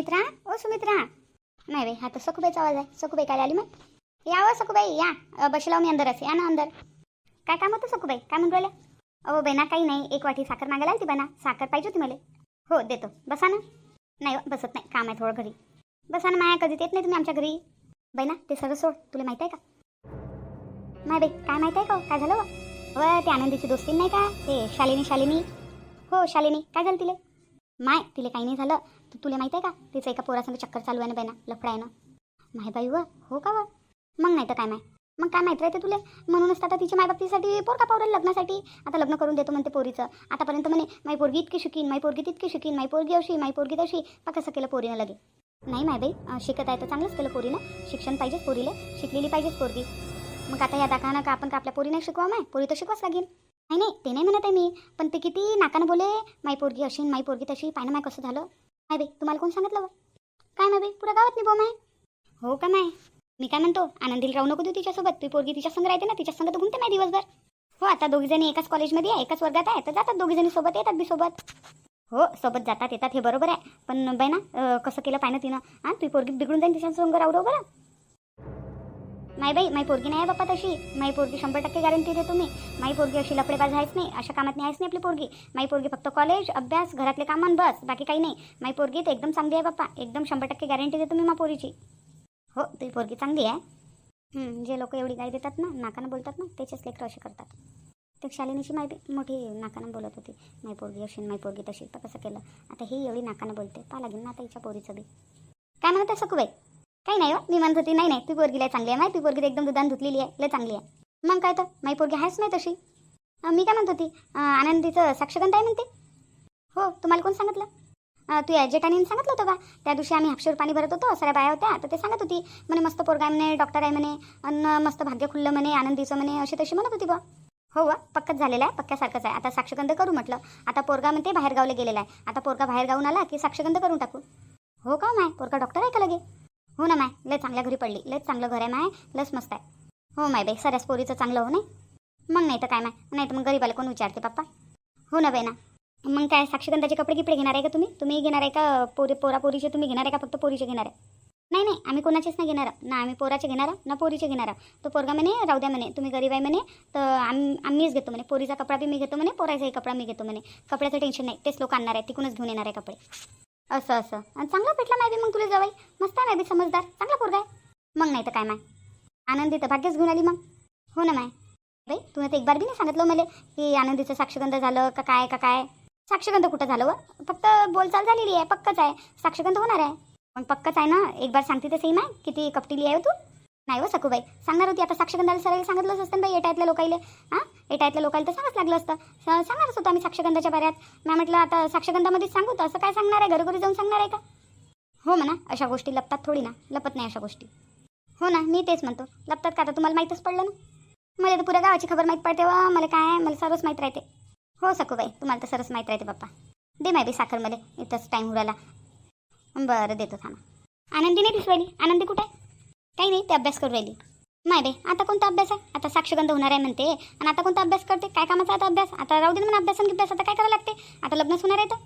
सुमित्रा? ओ सुमित्रा. नाही बाई हा तर सखुबाईचा आवाज आहे. सखुबाई काय आली मग? या ओ सखुबाई या. अ, हो मी अंदरच. या ना अंदर. काय काम होतं सखुबाई? काय म्हणून राहिल्या? अहो बेना काही नाही. एक वाटी साखर मागायला ती बना. साखर पाहिजे होती मला. हो देतो. बसा ना. नाही हो, बसत नाही. काम आहे थोडं घरी. बसा ना माया कधी येत नाही तुम्ही आमच्या घरी. बैना ते सगळं सोड. तुला माहीत आहे का? नाही बाई काय माहीत आहे का हो? काय झालं व ते आनंदीची दोस्ती नाही का? ते शालिनी शालिनी. हो शालिनी. काय झालं तिले? माय तिले काही नाही झालं. तू तुला माहीत आहे का? तिचं एका पोरासंग चक्कर चालू आहे ना बेना लफडायनं लफडा आहे ना. माय बाई व हो का व? मग नाही तर काय माय? मग काय माहिती राहते तुला? म्हणूनच आता तिच्या मायबापतीसाठी पोर का पावरेल लग्नासाठी. आता लग्न करून देतो म्हणते पोरीचं. आतापर्यंत म्हणे माई पोरगी इतकी शिकीन माई पोरगी तितकी शिकीन माई पोरगी अशी माई पोरगी तशी पा कसं केलं पोरीनं लगे. नाही माय बाई शिकत आहे तर चांगलंच केलं पोरीनं. शिक्षण पाहिजेच पोरीला शिकलेली पाहिजेच पोरगी. मग आता या दाखानं का आपण का आपल्या पोरीने शिकवा माय? पोरी तर शिकवाच लागेल. नाही नाही ते नाही म्हणत आहे मी. पण ते किती नाकानं बोले माई पोरगी अशी माई पोरगी तशी. पाहिणं माय कसं झालं? माय बाई तुम्हाला कोण सांगितलं बा? काय माय बाई पुऱ्या गावात निभो माय हो का माय मी काय म्हणतो आनंदीला राहू नको तू तिच्यासोबत. ती पोरगी तिच्या संग राहते ना तिच्या संग तर घुमते नाही दिवसभर. हो आता दोघी जणी एकाच कॉलेजमध्ये आहे एकाच वर्गात आहे तर जातात दोघी जणी सोबत येतात बी सोबत. हो सोबत जातात येतात हे बरोबर आहे. पण बाई ना कसं केलं पाहिजे तिनं? हां ती पोरगी बिघडून जाईल तिच्या संग राहू बरं. माय बाई माई पोरगी नाही आहे बाप्पा तशी. माई पोरगी शंभर टक्के गॅरंटी देतो मी. माई पोरगी अशी लपडेबाज आहेच नाही अशा कामात नाही आहेच नाही आपली पोरगी. माई पोरगी फक्त कॉलेज अभ्यास घरातले कामं बस. बाकी काही नाही. माई पोरगी तर एकदम चांगली आहे बाप्पा. एकदम शंभर टक्के गॅरंटी देतो मी मा पोरीची. हो तुझी पोरगी चांगली आहे. जे लोक एवढी गाई देतात ना नाकानं बोलतात ना त्याचेच लेकरं असे करतात. ते शालिनीची माय मोठी नाकानं बोलत होती. माई पोरगी अशी माई पोरगी तशी. तर कसं केलं? आता ही एवढी नाकानं बोलते. पहा लागेल ना आता हिच्या पोरीचं बी. काय म्हणत आहे सखूबाई? काही नाही हो मी म्हणत होती नाही नाही तू पोरगी लय चांगली आहे माय तू पोरगी एकदम दुधान धुतलेली आहे लय चांगली आहे. मग काय तर माई पोरगी आहेच नाही तशी. मी काय म्हणत होती आनंदीचं साक्षगंध आहे म्हणते. हो तुम्हाला कोण सांगितलं? तू या जेठानीने सांगितलं होतं का? त्या दिवशी आम्ही हापशेवर पाणी भरत होतो साऱ्या बाया होत्या तर ते सांगत होती म्हणे मस्त पोरगा आहे म्हणे डॉक्टर आहे म्हणे अन्न मस्त भाग्य खुललं म्हणे आनंदीचं म्हणे अशी तशी म्हणत होती बा हो वा पक्कच झालेलं आहे पक्क्यासारखंच आहे. आता साक्षगंध करू म्हटलं. आता पोरगा म्हणते बाहेरगावला गेलेला आहे. आता पोरगा बाहेर गावून आला की साक्षगंध करून टाकू. हो का हो, माय? पोरगा डॉक्टर आहे का लगे? हो ना माय लय चांगल्या घरी पडली. लयच चांगलं घर आहे माय. लस मस्त आहे. हो माय बाई सऱ्याच पोरीचं चांगलं हो नाही? मग नाही तर काय माय? नाही तर मग गरीबाला कोण विचारते पप्पा? हो ना बाई ना. मग काय साक्षगंधाचे कपडे किपडे घेणार आहे का तुम्ही? तुम्ही घेणार आहे का पोरी पोरा पोरीचे तुम्ही घेणार आहे का फक्त पोरीचे घेणार आहे? नाही नाही आम्ही कोणाचेच नाही घेणार. ना आम्ही पोराचे घेणार ना पोरीचे घेणार. तो पोरगा म्हणे राहू द्या म्हणे. तुम्ही गरीब आहे म्हणे तर आम्ही आम्हीच घेतो म्हणे. पोरीचा कपडा बी मी घेतो म्हणे पोराचाही कपडा मी घेतो म्हणे. कपड्याचं टेन्शन नाही. तेच लोक आणणार आहे तिकूनच घेऊन येणार आहे कपडे. असं असं. आणि चांगला भेटला माय मग तुला जवळ. मस्त आहे माय समजदार. चांगला पोरगा आहे. मग नाही तर काय माय? आनंदी तर भाग्यच घेऊन आली मग. हो ना माय? बाई तुला तर एक बार बी नाही सांगितलं मला की आनंदीचं साक्षगंध झालं का काय का काय? साक्षगंध कुठं झालं व? फक्त बोलचाल झालेली आहे पक्कच आहे. साक्षगंध होणार आहे. मग पक्कच आहे ना एक बार सांगते तर माय. किती कपटीली आहे हो तू. नाही हो सकूबाई सांगणार होती आता साक्षगंधाला सरळ सांगितलंच असतं ना बाई येटायतल्या लोकाईले हां? एटायतल्या लोकांना तर सांगाच लागलं असतं. स- सांगणारच होतं आम्ही साक्षगंधाच्या बऱ्यात. मॅम म्हटलं आता साक्षगंधामध्येच सांगू तर असं काय सांगणार आहे? घरोघरी जाऊन सांगणार आहे का? हो म्हणा अशा गोष्टी लपतात थोडी ना. लपत नाही अशा गोष्टी. हो ना मी तेच म्हणतो. लपतात का आता? तुम्हाला माहीतच पडलं ना? मला तर पुऱ्या गावाची खबर माहीत पडते वा मला काय मला सर्वच माहीत राहते. हो सकूबाई तुम्हाला तर सर्वच माहीत राहते पप्पा. दे माय बी साखर मला. इथंच टाईम उडाला बरं देतो थांबा. आनंदी नाही दिसू राहिली? आनंदी कुठे आहे? काही नाही ते अभ्यास करू राहिली. नाही बे आता कोणता अभ्यास आहे? आता साक्षगंध होणार आहे म्हणते. आणि आता कोणता अभ्यास करते? काय कामाचा आता अभ्यास? आता राहू दे म्हणून अभ्यास आणि अभ्यास आता काय करावं लागते? आता लग्नच होणार आहे तर.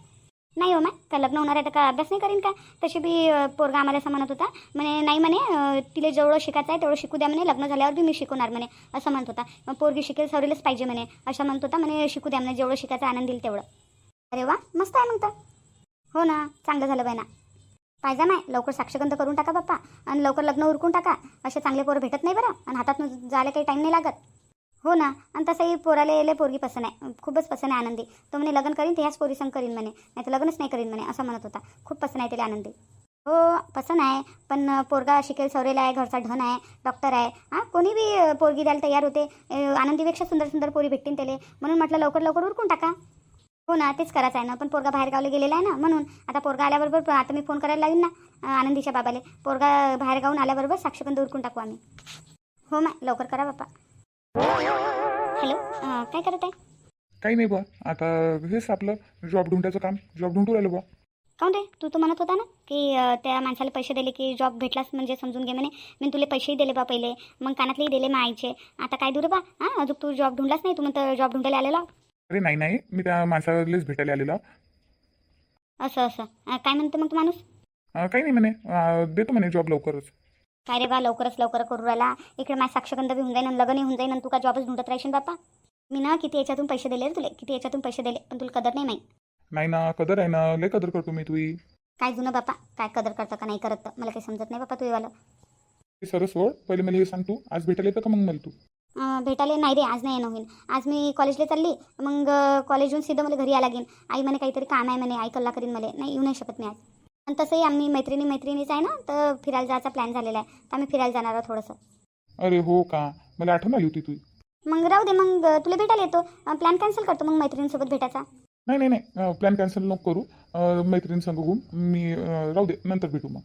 नाही हो माय का लग्न होणार आहे तर का अभ्यास नाही करीन का? तशी बी पोरगा आम्हाला असं म्हणत होता. म्हणे नाही म्हणे तिले तिला जेवढं शिकायचं आहे तेवढं शिकू द्या म्हणे लग्न झाल्यावर बी मी शिकवणार म्हणे असं म्हणत होता. मग पोरगी शिकेल सवरीलच पाहिजे म्हणे असं म्हणत होता. म्हणे शिकू द्या म्हणे जेवढं शिकायचं आनंद येईल तेवढं. अरे वा मस्त आहे मग तर. हो ना चांगलं झालं बाय ना. पाहिजे नाही लवकर साक्षगंध करून टाका बाप्पा. आणि लवकर लग्न उरकून टाका. असे चांगले पोरं भेटत नाही बरं. आणि हातात जायला काही टाईम नाही लागत. हो ना. आणि तसंही पोराले लय पोरगी पसंत आहे. खूपच पसंत आहे आनंदी. तो म्हणे लग्न करीन ते ह्याच पोरीसंग करीन म्हणे. नाही तर लग्नच नाही करीन म्हणे असं म्हणत होता. खूप पसंत आहे त्याला आनंदी. हो पसंत आहे. पण पोरगा शिकेल सवरेला आहे घरचा ढण आहे डॉक्टर आहे. हां? कोणी बी पोरगी द्यायला तयार होते. आनंदीपेक्षा सुंदर सुंदर पोरी भेटतील त्याला. म्हणून म्हटलं लवकर लवकर उरकून टाका. हो ना तेच करायचं आहे ना. पण पोरगा बाहेर गावला गेलेला आहे ना म्हणून आता पोरगा आल्याबरोबर आता मी फोन करायला लावीन ना आनंदीच्या बाबाले. पोरगा बाहेर गावून आल्याबरोबर साक्षगंध उरकून टाकू आम्ही. हो मा लवकर करा बाप्पा. हॅलो काय करत आहे? काही नाही बुवा आता हेच आपलं जॉब ढूंढायचं काम. जॉब ढूंढू राहिलं बुवा. काऊन रे? तू तर म्हणत होता ना की त्या माणसाला पैसे दिले की जॉब भेटलास म्हणजे समजून घे म्हणे. मी तुला पैसेही दिले बा पहिले. मग कानातलेही दिले मा आईचे आता काय दूर बा हां अजून तू जॉब ढूंढलाच नाही तू म्हणतं जॉब ढूंढायला आलेला. अरे नाही नाही. मी त्या माणसालाच भेटायला आलेलो. असं असं. अं, काय म्हणते मग तो माणूस? अं, काही नाही म्हणे. अं, देतो म्हणे जॉब लवकरच. काय रे बा लवकरच लवकर करू राहिला. इकडे माझ्या साक्षगंध बी होऊन जाईन आणि लग्नही होऊन जाईन आणि तू का जॉबच ढूंढत राहशील बापा मी ना किती याच्यातून पैसे दिले रे तुले? किती याच्यातून पैसे दिले? पण तुला कदर नाही माहीत. नाही ना कदर आहे ना. लय कदर करतो मी तुही. काय जुनं बापा काय कदर करतं का नाही करत तर? मला काही समजत नाही बापा ते सरस सोड. पहिले मला हे सांग तू. आज भेटायला येतं का मग मला तू? अं, भेटायला नाही रे आज नाही येणं होईल आज मी कॉलेजला चालली मग अं, कॉलेजहून सीधं मला घरी या लागेल आई म्हणे काहीतरी काम आहे म्हणे आई कल्ला करीन मला नाही येऊ नाही शकत मी आज. आणि तसंही आम्ही मैत्रिणी मैत्रिणीच आहे ना तर फिरायला जायचा प्लॅन झालेला आहे. तर आम्ही फिरायला जाणार आहोत थोडंसं. अरे हो का? मला आठवण आली होती तुझी. मग राहू दे मग तुला भेटायला येतो. प्लॅन कॅन्सल करतो मग मैत्रिणीसोबत भेटायचा. नाही नाही नाही प्लॅन कॅन्सल नको करू. मैत्रीण संग मी राहू दे नंतर भेटू मग.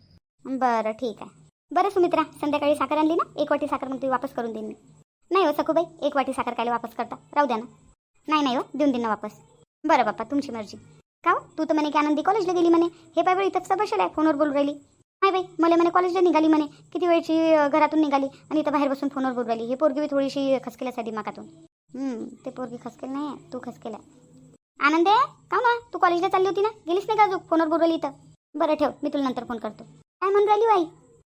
बरं ठीक आहे. बरं सुमित्रा संध्याकाळी साखर आणली ना? एक वाटी साखर मग ती वापस करून देईन मी. नाही हो सखूबाई एक वाटी साखर कायला वापस करता. राहू द्या ना. नाही नाही हो देऊन देईन ना वापस. बरं बाप्पा तुमची मर्जी. का हो? तू तर म्हणे की आनंदी कॉलेजला गेली म्हणे. हे पाय बरं इथं तर बसेल आहे फोनवर बोलू राहिली. नाही बाई मला म्हणे कॉलेजला निघाली म्हणे. किती वेळची घरातून निघाली आणि इथं बाहेर बसून फोनवर बोलून राहिली. हे पोरगी बी थोडीशी खसकेल्याच आहे दिमागातून ते पोरगी खसकेल नाही आहे, हो? तू खसकेला आहे. का ना तू कॉलेजला चालली होती ना? गेलीस नाही का अजून? फोनवर बोलू राहिली इथं. बरं ठेव मी तुला नंतर फोन करतो. काय म्हणून राहिली बाई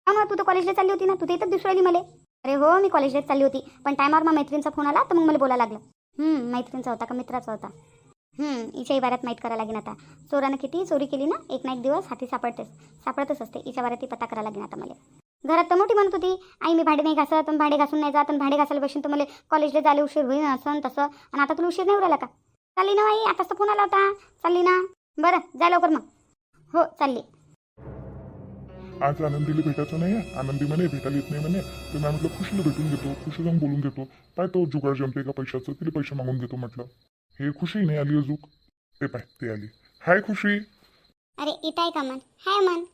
का मग तू तर कॉलेजला चालली होती ना? तू तर इथं दिसू राहिली मला. अरे हो मी कॉलेजलाच चालली होती. पण टायमावर मग मैत्रिणीचा फोन आला तर मग मला बोलायला लागलं. मैत्रिणीचा होता का मित्राचा होता? हिच्या इबारात माहीत करायला लागेन आता. चोरानं किती? चोरी केली ना? एक ना एक दिवस हाती सापडतेच सापडतच असते. हिच्या बारात ती पत्ता करायला लागेन आता मला. घरात तर मोठी म्हणत होती. आई मी भांडे नाही घासत पण भांडे घासून नाही जात आणि भांडे घासायला बसून तर मला कॉलेजला जायला उशीर होईल असं तसं. आणि आता तुला उशीर नाही उरायला का? चालली ना आई आताच तर फोन आला होता. चालली ना? बरं जा लवकर मग. हो चालली. आज आनंदीला भेटायचं नाही आहे आनंदी म्हणे भेटायला येत नाही म्हणे. तर मी म्हटलं खुशीला भेटून घेतो खुशी जाऊन बोलून घेतो. काय तो जुगाड जमते का पैशाचं? तिला पैसे मागून घेतो म्हटलं. हे खुशी नाही आली अजून. ते पाय ते आली. हाय खुशी. अरे इथं आहे का मन? हाय मन.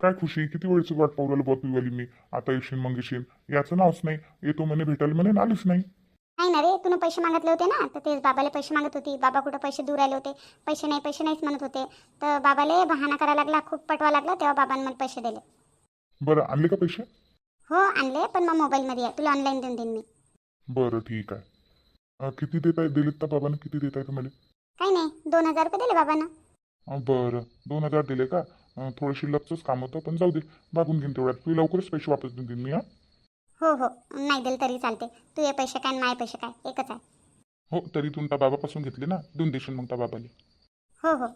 काय खुशी? किती वेळची वाट पावराला बघ आली मी? आता येशील मग येशील याचं नावच नाही. येतो म्हणे भेटायला म्हणे आलीच नाही. नाही ना रे तुला पैसे मागितले होते ना? तर तेच बाबाला पैसे मागत होती. बाबा कुठं पैसे दूर राहिले होते? पैसे नाही पैसे नाहीच म्हणत होते. तर बाबाले बहाणा करायला लागला खूप पटवा लागला तेव्हा बाबांनी मला पैसे दिले. बरं आणले का पैसे? हो आणले पण मग मोबाईलमध्ये आहे. तुला ऑनलाईन देऊन देईन मी. बरं ठीक आहे. अं, किती देत आहे? दिलेत का बाबानं किती देत आहे तुम्हाला काही नाही दोन हजार रुपये दिले बाबांना. अं, बरं. दोन हजार दिले का? अं, थोडं शिल्लकचंच काम होतं पण जाऊ दे. बागून घेईन तेवढ्यात. तू लवकरच पैसे वापस देऊन देईन मी हा. हो हो. नाही दिले तरी चालते. तू ये पैसे काय आणि माझे पैसे काय? एकच आहे. हो तरी तू त्या बाबापासून घेतले ना? देऊन देशील मग त्या बाबाला. हो हो.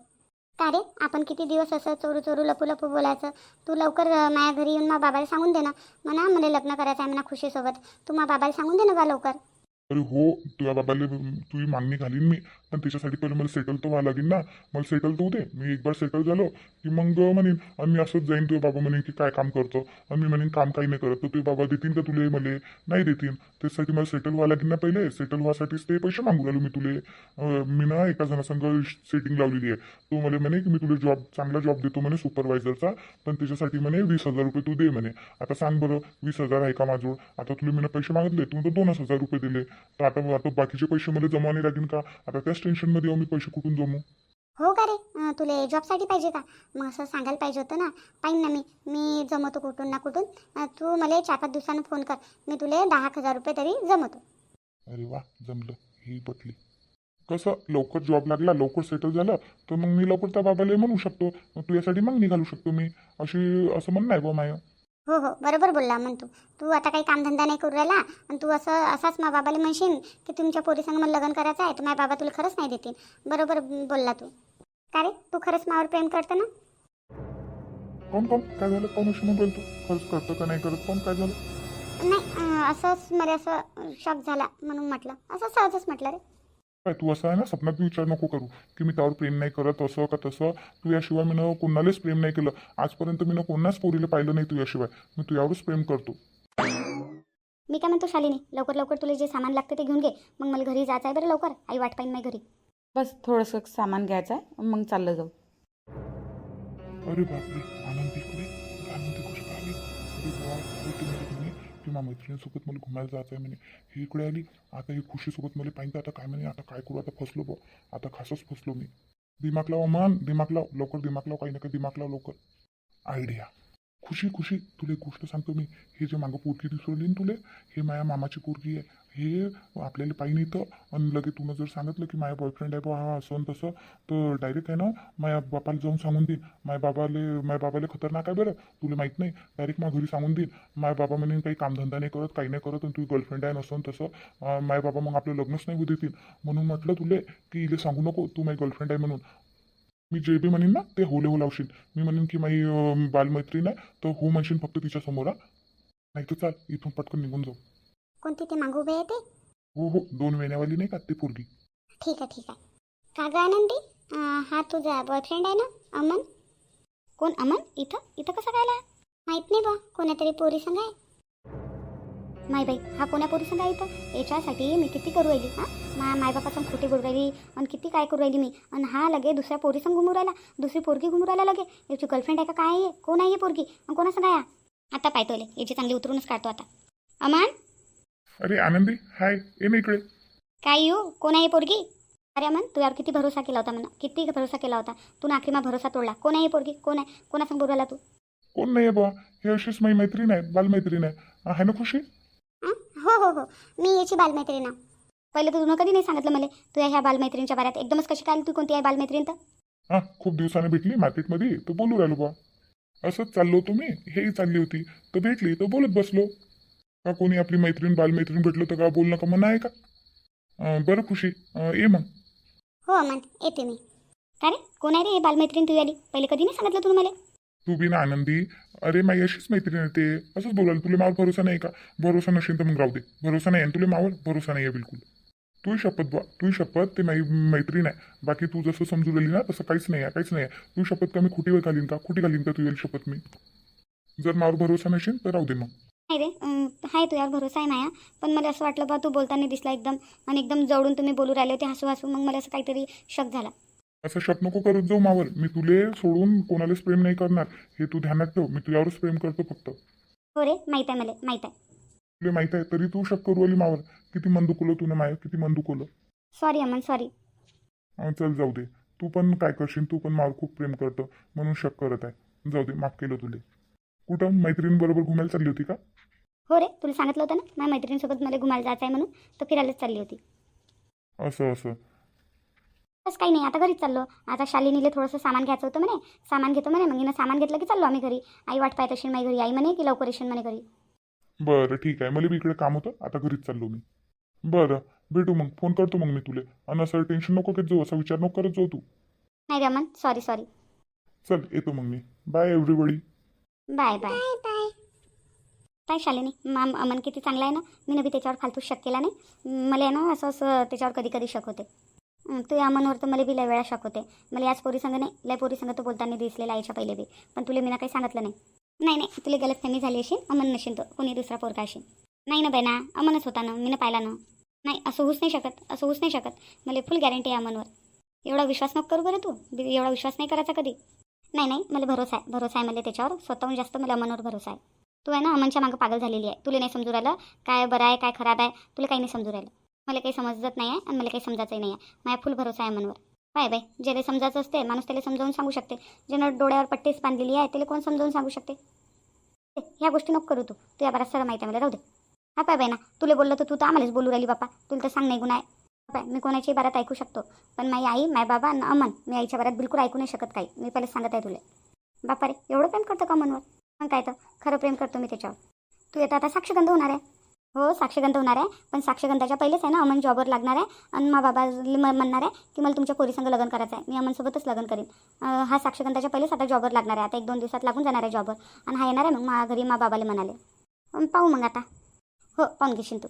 का रे आपण किती दिवस असं चोरू चोरू लपू लपू बोलायचं? तू लवकर माझ्या घरी येऊन मग बाबाला सांगून दे ना. म्हणा मला लग्न करायचं आहे म्हणा खुशीसोबत. तू मग बाबाला सांगून दे ना बा लवकर. अरे हो तुझ्या बाबाला तुझी मागणी घालीन मी. पण त्याच्यासाठी पहिले मला सेटल तर व्हावं लागेल ना. मला सेटल तर दे. मी एक बार सेटल झालो की मग म्हणेन आणि मी असंच जाईन तुझे बाबा म्हणेन की काय काम करतो. आणि मी म्हणेन काम काही नाही करत तर तुझे बाबा देतील का तुले मला? नाही देतील. त्यासाठी मला सेटल व्हावं लागेल ना पहिले. सेटल व्हासाठीच ते पैसे मागू राहिलो मी तुले. मी ना एका जणासंग सेटिंग लावलेली आहे. तो मला म्हणे की मी तुला जॉब चांगला जॉब देतो म्हणे सुपरवायझरचा पण त्याच्यासाठी म्हणे वीस हजार रुपये तू दे म्हणे. आता सांग बरं वीस हजार आहे का माझं आता तुला मी पैसे मागितले तू तर दोनच हजार रुपये दिले. तर आता आता बाकीचे पैसे मला जमा नाही लागेल का? आता त्याच टेन्शनमध्ये मी पैसे कुठून जमू? हो का रे? अं, तुला जॉबसाठी पाहिजे का? मग असं सांगायला पाहिजे होतं ना. पाहिन ना मी. मी जमवतो कुठून ना कुठून. अं, तू मला चार पाच दिवसानं फोन कर. मी तुला दहा एक हजार रुपये तरी जमवतो अरे वा जमलं. ही पटली. कसं? लवकर जॉब लागला लवकर सेटल झालं तर मग मी लवकर त्या बाबाला म्हणू शकतो. मग तू यासाठी मग निघालू शकतो मी. अशी असं म्हणणं आहे बा माय. हो हो. बरोबर बोलला म्हण तू. तू आता काही कामधंदा नाही करू राहिला आणि तू असं असाच मा बाबाला म्हणशील की तुमच्या पोरीसंग मला लग्न करायचं आहे तर माझ्या बाबा तुला खरंच नाही देतील. बरोबर बोलला तू. का रे? तू खरंच मावर प्रेम करतो ना? कोण कोण? काय झालं? कोण अशी मोबाईल तू? खर्च करतं का नाही करत? कोण? काय झालं? नाही असंच मला असं शॉक झाला म्हणून म्हटलं. असं सहजच म्हटलं रे. काय तू असं आहे ना स्वप्नात बी विचार नको करू की मी त्यावर प्रेम नाही करत असं का तसं? तू याशिवाय मी कोणालाच प्रेम नाही केलं. आजपर्यंत मी कोणाच पोरीला पाहिलं नाही तू याशिवाय. मी तुझ्यावरच प्रेम करतो. मी काय म्हणतो शालिनी लवकर लवकर तुला जे सामान लागतं ते घेऊन घे. मग मला घरी जायचं आहे बरं लवकर. आई वाट पाहिन माझ्या घरी. बस थोडंसं सामान घ्यायचं आहे मग चाललं जाऊ. अरे बापरे. म्हणे माझ्या मैत्रिणीसोबत मला घुमायला जायचं आहे म्हणे. ही इकडे आली आता ही खुशीसोबत मला पाहिजे आता काय म्हणे आता काय करू आता फसलो बा आता खासच फसलो मी. दिमाग लावा मान. दिमाग लाव. लवकर दिमाग लाव काही ना काही दिमाग लाव लवकर. आयडिया खुशी खुशी तुला एक गोष्ट सांगतो मी. हे जे मागं पोरगी दिसवली ना तुले हे माझ्या मामाची पोरगी आहे. हे आपल्याला पाहिजे इथं. आणि लगे तुला जर सांगितलं की माझ्या बॉयफ्रेंड आहे बा हा असं आणि तसं तर डायरेक्ट आहे ना माझ्या बापाला जाऊन सांगून देईन माझ्या बाबाले माझ्या बाबाला खतरनाक आहे बरं. तुला माहीत नाही. डायरेक्ट माझ्या घरी सांगून देईन माझ्या बाबा म्हणे काही कामधंदा नाही करत काही नाही करत आणि तुझी गर्लफ्रेंड आहे नसं आणि तसं. अं, माझ्या बाबा मग आपलं लग्नच नाही होऊ देतील. म्हणून म्हटलं तुले की इले सांगू नको तू माझी गर्लफ्रेंड आहे म्हणून. मी जे बी म्हणेन ना ते होले हो लावशील. मी म्हणेन की माझी अं, बालमैत्रीण आहे तर हो म्हणशील फक्त तिच्या समोर हा? नाही तर चाल इथून पटकन निघून जाऊ. कोणती ते मागू उभे ते? हो हो दोन महिन्यावाली नाही का ती पोरगी. ठीक आहे ठीक आहे. का ग आनंदी? अं, हा तुझा बॉयफ्रेंड आहे ना अमन? कोण अमन? इथं? इथं कसं काय आला माहीत नाही बा कोणातरी पोरी संग आहे. माय बाई हा कोण्या पोरी संग आहे इथं? याच्यासाठी मी किती करू राहिली हां? मा मायबापासून खोटी बोलू राहिली आणि किती काय करू राहिली मी? आणि हा लगे दुसऱ्या पोरी संग घुमू राहिला दुसरी पोरगी घुमू राहिला लगे. याची गर्लफ्रेंड आहे का काय आहे? कोण आहे ही पोरगी? आणि कोणा संग आहे हा? आता पाहतो ले याची चांगली उतरूनच काढतो आता. अमन? अरे आनंदी हाय ये ना इकडे. काय येऊ कोण आहे ही पोरगी? अरे अमन तुझ्यावर किती भरोसा केला होता म्हणा. किती भरोसा केला होता. तू आखरी मा भरोसा तोडला. कोण आहे पोरगी? कोण आहे? कोणासंग बोलवला तू? कोण नाही आहे बा हे अशीच माझी मैत्रीण आहे बालमैत्रीण आहे. आहे ना खुशी? हो हो हो. मी याची बालमैत्रीण आहे. पहिले तर तुला कधी नाही सांगितलं मला? तुझ्या ह्या बालमैत्रीणच्या बाऱ्यात एकदमच कशी काय आली तू कोणती आहे बालमैत्रीण तर? हां खूप दिवसाने भेटली मार्केटमध्ये तर बोलू राहिलो बा असंच चाललो होतो मी हेही चालली होती. तर भेटली तर बोलत बसलो. का कोणी आपली मैत्रीण बालमैत्रीण भेटलं तर का बोलणं का मना आहे का? अं, बरं खुशी. अं, ये मग. हो अमन येते मी. का रे? कोण आहे रे ही बालमैत्रीण? तुझी आली पहिले कधी नाही सांगितलं तुला मला? तू बी ना आनंदी. अरे माई अशीच मैत्रीण आहे ते. असंच बोलाल तुला मावर भरोसा नाही का? भरोसा नसेल तर मग राहू दे. भरोसा नाही आणि तुला मावर भरोसा नाही आहे बिलकुल. तू शपथ बा तू शपथ ते माझी मैत्रीण आहे. बाकी तू जसं समजू राहिली ना तसं काहीच नाही आहे काहीच नाही आहे. तू शपथ का मी खुटीवर घालीन का? खोटी घालीन का तुझ्या शपथ मी? जर मावर भरोसा नसेल तर राहू दे मग. नाही रे अं, आहे तुझ्यावर भरोसा आहे माया. पण मला असं वाटलं बा तू बोलताना दिसला एकदम. आणि एकदम जवळून तुम्ही बोलू राहिले होते हसू हसू मग मला असं काहीतरी शक झाला. असं शक नको करत जाऊ मावर. मी तुले सोडून कोणालाच प्रेम नाही करणार. हे तू ध्यानात ठेव. मी तुझ्यावरच प्रेम करतो फक्त. हो रे माहीत आहे मला माहीत आहे. तुला माहीत आहे तरी तू शक करू आली मावर. किती मन दुखवलं तुला माय किती मन दुखवलं सॉरी अमन सॉरी अं, चल जाऊ दे. तू पण काय करशील तू पण मावर खूप प्रेम करतो. म्हणून शक करत आहे. जाऊ दे माफ केलं तुले. कुठं? मैत्रिणीबरोबर घुमायला चालली होती का? हो रे तुला सांगितलं होतं ना? माझ्या मैत्रिणीसोबत मला घुमायला जायचं आहे म्हणून तर फिरायलाच चालली होती. असं असं. बस काही नाही आता घरीच चाललो. आता शालिनीला थोडंसं सामान घ्यायचं होतं म्हणे. सामान घेतो म्हणे. मग हिनं सामान घेतलं की चाललो आम्ही घरी. आई वाट पाहत असेल माझी घरी. आई म्हणे की लवकर येशील म्हणे घरी. बरं ठीक आहे. मला बी इकडे काम होतं. आता घरीच चाललो मी. बरं भेटू मग. फोन करतो मग मी तुले. आणि असं टेन्शन नको घेत जाऊ. असा विचार नको करत जाऊ तू. नाही रे अमन. सॉरी सॉरी चल येतो मग मी. Bye everybody bye bye bye काय शालिनी. माम अमन किती चांगला आहे ना? मी बी त्याच्यावर फालतू शक केला नाही. मला आहे ना असं असं त्याच्यावर कधी कधी शक होते. तू या अमनवर तर मला बी लय वेळा शक होते. मला याच पोरी संग नाही लय पोरी संग तो बोलताना दिसलेला आईच्या पहिले बी. पण तुला मी ना काही सांगितलं नाही. नाही नाही तुला गलत फॅमी झाली अशी अमन नशीन तो कोणी दुसरा पोरका अशी नाही ना ना अमनच होता ना मी ना पाहिला ना. नाही असं होऊच नाही शकत असं होऊच नाही शकत. मला फुल गॅरंटी आहे अमनवर. एवढा विश्वास नको करू बरं तू एवढा विश्वास नाही करायचा कधी. नाही नाही मला भरोसा आहे भरोसा आहे मला त्याच्यावर स्वतःहून जास्त मला अमनवर भरोसा आहे. तू आहे ना अमनच्या मागं पागल झालेली आहे. तुला नाही समजू राहिलं काय बरं आहे काय खराब आहे तुला काही नाही समजू राहिलं. मला काही समजत नाही आहे आणि मला काही समजायचंही नाही आहे. माझ्या फुल भरोसा आहे मनवर. बाय बाय ज्याला समजायचं असते माणूस त्याला समजावून सांगू शकते ज्यानं डोळ्यावर पट्टीच बांधलेली आहे त्याला कोण समजावून सांगू शकते ह्या गोष्टी नको करू तू. तुझ्या बराच सगळं माहिती आहे मला. राहू दे. हा पाय बाय ना तुला बोललं तर तू तर आम्हालाच बोलू राहिली बापा. तुला तर सांग नाही गुन्हा आहे. हा पाय मी कोणाची बारात ऐकू शकतो. पण माझी आई माय बाबा आणि अमन मी आईच्या बारात बिलकुल ऐकू नाही शकत काही. मी पहिले सांगत आहे तुला. बापा रे एवढं प्रेम करतो का मनवर? मग काय तर खरं प्रेम करतो मी त्याच्यावर. तू येतं आता साक्षगंध होणार आहे. हो साक्षगंध होणार आहे. पण साक्षगंधाच्या पहिलेच आहे ना अमन जॉबवर लागणार आहे. आणि मा बाबा म्हणणार आहे की मला तुमच्या पोरीसंग लग्न करायचं आहे मी अमनसोबतच लग्न करीन. हा साक्षगंधाच्या पहिलेच आता जॉबवर लागणार आहे. आता एक दोन दिवसात लागून जाणार आहे जॉबवर आणि हा येणार आहे मग मा घरी मा बाबाला म्हणाले. पाहू मग आता. हो पाहून घेशील तू.